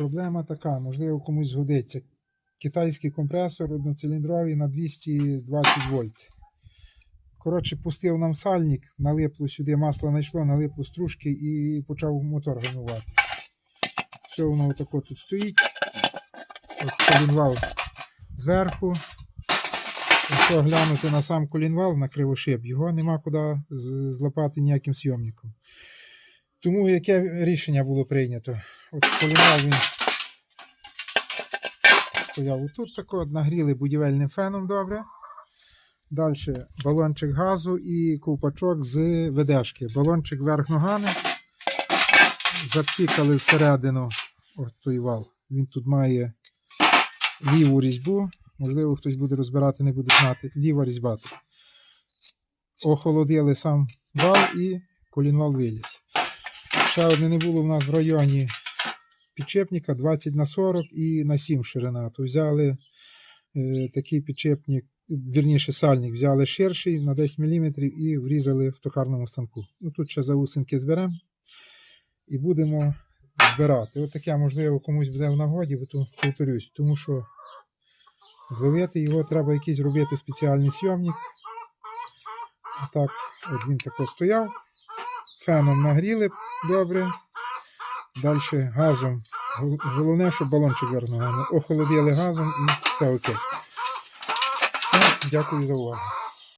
Проблема така, можливо, комусь згодиться. Китайський компресор одноциліндровий на 220 вольт. Коротше, пустив нам сальник, налипло сюди, масло знайшло, налипло стружки і почав мотор гальмувати. Все воно отако тут стоїть. От колінвал зверху. Якщо глянути на сам колінвал на кривошип, його нема куди злапати ніяким сйомником. Тому яке рішення було прийнято? От колінвал він стояв отут тако, нагріли будівельним феном добре. Далі балончик газу і ковпачок з ведешки. Балончик вверх ногами. Запікали всередину от той вал. Він тут має ліву різьбу. Можливо, хтось буде розбирати, не буде знати. Ліва різьба. Охолодили сам вал і колінвал виліз. Ще одне не було в нас в районі підчепника 20 на 40 і на 7 ширина. То взяли е, такий підчепник, вірніше сальник, взяли ширший на 10 мм і врізали в токарному станку. Ну, тут ще заусинки зберемо і будемо збирати. От таке, можливо, комусь буде в нагоді, бо то повторюсь, тому що зловити його треба якийсь робити спеціальний сйомник. Так, от він тако стояв. Феном нагріли добре. Далі газом. Головне, щоб балончик ногами. Охолодили газом і все окей. Все, дякую за увагу.